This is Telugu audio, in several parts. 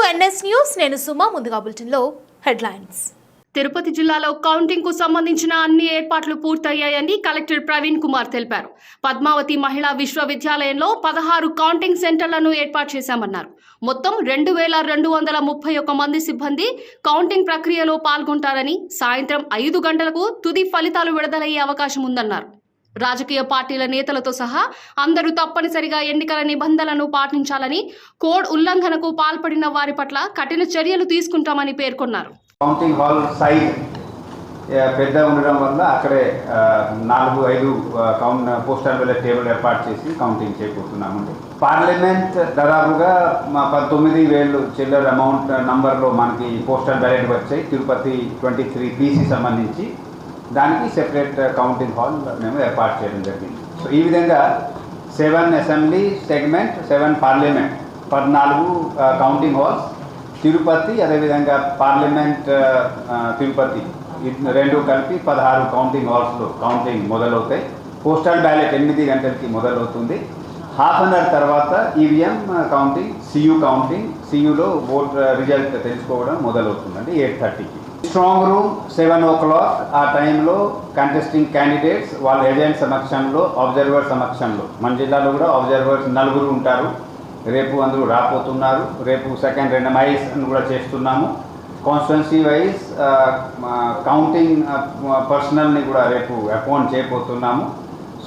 టు ఎన్ఎస్ న్యూస్ నేను సుమ ముందుగా బులెటిన్లో హెడ్లైన్స్. తిరుపతి జిల్లాలో కౌంటింగ్కు సంబంధించిన అన్ని ఏర్పాట్లు పూర్తయ్యాయని కలెక్టర్ ప్రవీణ్ కుమార్ తెలిపారు. పద్మావతి మహిళా విశ్వవిద్యాలయంలో పదహారు కౌంటింగ్ సెంటర్లను ఏర్పాటు చేశామన్నారు. మొత్తం రెండు వేల రెండు వందల ముప్పై ఒక మంది సిబ్బంది కౌంటింగ్ ప్రక్రియలో పాల్గొంటారని సాయంత్రం ఐదు గంటలకు తుది ఫలితాలు విడుదలయ్యే అవకాశం ఉందన్నారు. రాజకీయ పార్టీల నేతలతో సహా అందరూ తప్పనిసరిగా ఎన్నికల నిబంధనలను పాటించాలని కోడ్ ఉల్లంఘనకు పాల్పడిన వారి పట్ల కఠిన చర్యలు తీసుకుంటామని పేర్కొన్నారు. కౌంటింగ్ హాల్ సైజ్ పెద్ద ఉండడం వల్ల అక్కడే నాలుగు ఐదు కౌంట్ పోస్టల్ బ్యాలెట్ టేబుల్ ఏర్పాటు చేసి కౌంటింగ్ చేయబోతున్నామండి పార్లమెంట్ దాదాపుగా మా పంతొమ్మిది వేలు చిల్లర అమౌంట్ నంబర్లో మనకి పోస్టల్ బ్యాలెట్ వచ్చాయి. తిరుపతి ట్వంటీ త్రీ పీసీ సంబంధించి దానికి సెపరేట్ కౌంటింగ్ హాల్ మేము ఏర్పాటు చేయడం జరిగింది. సో ఈ విధంగా seven assembly segment seven parliament పద్నాలుగు uh, కౌంటింగ్ హాల్స్ తిరుపతి అదేవిధంగా పార్లమెంట్ uh, uh, తిరుపతి. రెండు కలిపి పదహారు కౌంటింగ్ హాల్స్లో కౌంటింగ్ మొదలవుతాయి. పోస్టల్ బ్యాలెట్ ఎనిమిది గంటలకి మొదలవుతుంది. హాఫ్ అన్ అవర్ తర్వాత ఈవీఎం కౌంటింగ్ సియు కౌంటింగ్ సియులో ఓట్ రిజల్ట్ తెలుసుకోవడం మొదలవుతుందండి ఎయిట్ థర్టీకి strong room seven o'clock ఆ టైంలో కంటెస్టింగ్ క్యాండిడేట్స్ వాళ్ళ ఏజెంట్ సమక్షంలో అబ్జర్వర్ సమక్షంలో. మన జిల్లాలో కూడా అబ్జర్వర్స్ నలుగురు ఉంటారు. రేపు అందరూ రాపోతున్నారు రేపు సెకండ్ రెండమైజ్ అని కూడా చేస్తున్నాము. కాన్స్టిట్యున్సీ వైజ్ కౌంటింగ్ పర్సనల్ని కూడా రేపు అపాయింట్ చేయబోతున్నాము.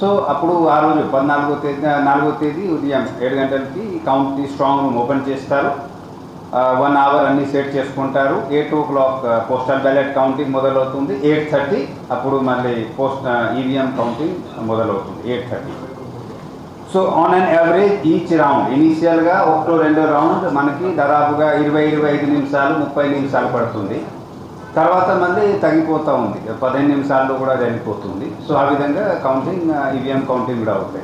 సో అప్పుడు ఆ రోజు పద్నాలుగో తేదీ నాలుగో తేదీ ఉదయం ఏడు గంటలకి కౌంటీ స్ట్రాంగ్ రూమ్ ఓపెన్ చేస్తారు. వన్ అవర్ అన్ని సెట్ చేసుకుంటారు. Eight o'clock postal ballot counting మొదలవుతుంది. ఎయిట్ థర్టీ అప్పుడు మళ్ళీ పోస్ట్ ఈవీఎం కౌంటింగ్ మొదలవుతుంది. Eight thirty so on an average each round ఇనీషియల్గా ఒకటో రెండో రౌండ్ మనకి దాదాపుగా ఇరవై ఇరవై ఐదు నిమిషాలు ముప్పై నిమిషాలు పడుతుంది. తర్వాత మళ్ళీ తగ్గిపోతూ ఉంది. పదిహేను నిమిషాల్లో కూడా జరిగిపోతుంది సో ఆ విధంగా కౌంటింగ్ ఈవీఎం కౌంటింగ్ కూడా అవుతాయి.